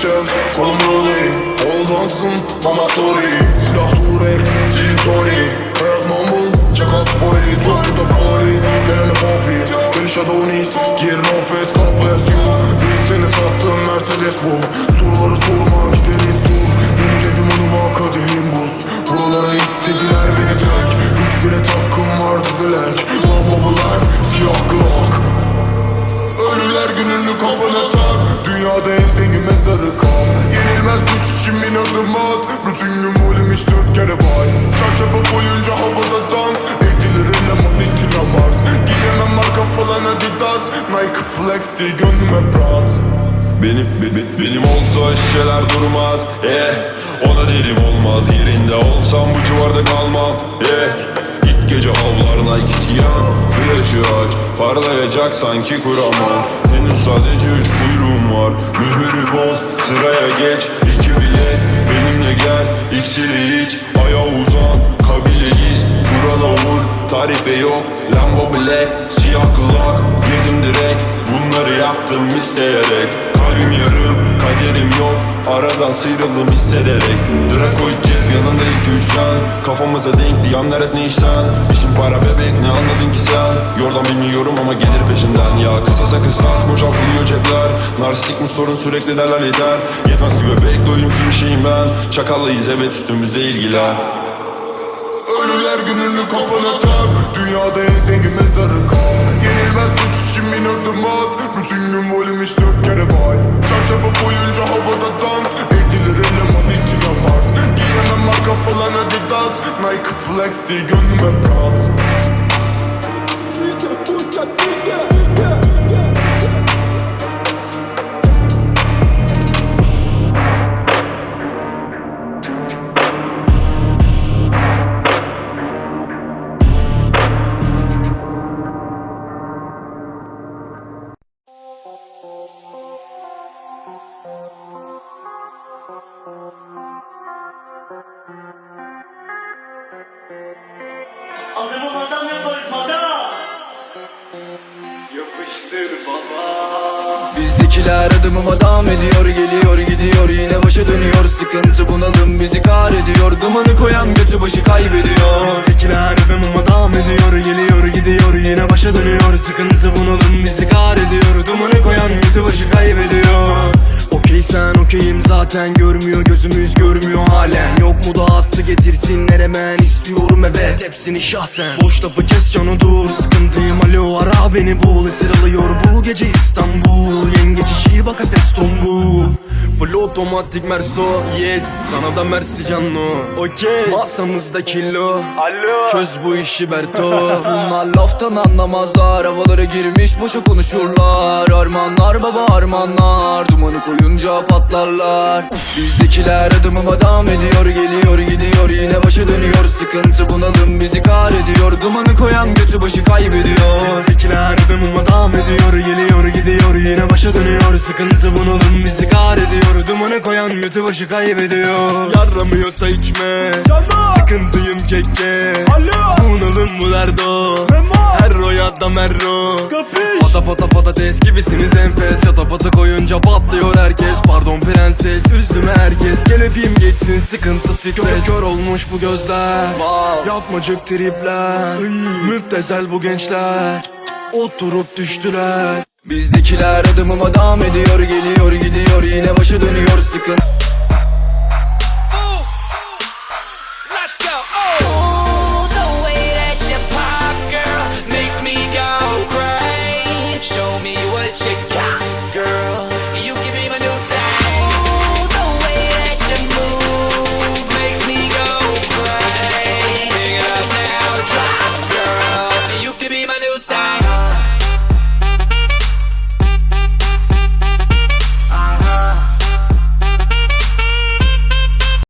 Bir chef, kolum rolling Ol dansın ama sorry Silah Durex, gin tonic Hayat mamul, çakal spoilie Toplu da polis, gelene pompis Geliş Adonis, yerin ofis Kapıyas you Biz seni sattın Mercedes bu Dünyada en zengin mezarı kal. Yenilmez güç için bin adım at. Bütün gün volüm hiç dört kere bay Çarşafı boyunca havada dans. Edilir eleman içine Mars Giyemem marka falan Adidas. Nike flex değil gönlüm hep rahat Benim, be- be- benim olsa şişeler durmaz Eh ona derim olmaz Yerinde olsam bu civarda kalmam Eh İlk gece avlarına gitken Flash'ı aç Parlayacak sanki kuramam Henüz sadece üç kuyruğum var. Mühürü boz sıraya geç. İki bilet benimle gel. İksiri iç Aya uzan. Kabileyiz Kurala vur tarife yok Lambo black siyah kulak. Girdim direkt bunları yaptım isteyerek. Kalbim yarım kaderim yok. Aradan sıyrıldım hissederek. Dracoid cep yanında iki üç sen Kafamıza denk diyanlar hep ne işten? İşin para bebek bilmiyorum ama gelir peşimden. Ya kısasa kısas boşaltılıyor cepler. Narsistik mi sorun sürekli delal eder Yetmez ki bebek doyumsuz bir şeyim ben. Çakallıyız evet üstümüzde ilgiler. Ölüler gününü kafana tak. Dünyada en zengin mezarı kal Yenilmez güç için bin adım at. Bütün gün volüm hiç dört kere bay. Çarşafı boyunca havada dans. Edilir eleman içine Mars. Giyemem marka falan Adidas. Nike flex değil gönlüm hep rahat Adımı madam yaparız madam. Bizdekiler adımıma devam ediyor Geliyor gidiyor. Yine başa dönüyor Sıkıntı bunalım bizi kahrediyor Dumanı koyan götü başı kaybediyor. Bizdekiler adımıma devam ediyor Geliyor gidiyor. Yine başa dönüyor Sıkıntı bunalım bizi kahrediyor Dumanı koyan götü başı kaybediyor okeyim zaten görmüyor Gözümüz görmüyor halen. Yok mu dahası getirsinler hemen istiyorum evet hepsini şahsen. Boş lafı kes canı dur sıkıntıyım. Alo ara beni bul Esir alıyor bu gece İstanbul. Yengeç işi bak Efes tombul Full otomatik merso yes. Sana da mersi canlı Okey. Masamızda kilo. Alo. Çöz bu işi Berto. Bunlar laftan anlamazlar Havalara girmiş boşa konuşurlar. Armanlar baba armanlar. Dumanı koyunca patlarlar. Bizdekiler adımıma devam ediyor Geliyor gidiyor. Yine başa dönüyor Sıkıntı bunalım bizi kahrediyor Dumanı koyan götü başı kaybediyor. Bizdekiler adımıma devam ediyor Geliyor gidiyor. Yine başa dönüyor Sıkıntı bunalım bizi kahrediyor Dumanı koyan götü başı kaybediyor. Yaramıyorsa içme. Sıkıntıyım keke. Bunalım bu derdo Herro ya da merro. Pata pata patates gibisiniz enfes. Yata pata koyunca patlıyor herkes. Pardon prenses üzdüm herkes. Gel öpeyim geçsin sıkıntı stres. Kör kör olmuş bu gözler. Yapmacık tripler. Müptezel bu gençler. Oturup düştüler Bizdekiler adımıma devam ediyor Geliyor gidiyor. Yine başa dönüyor Sıkıntı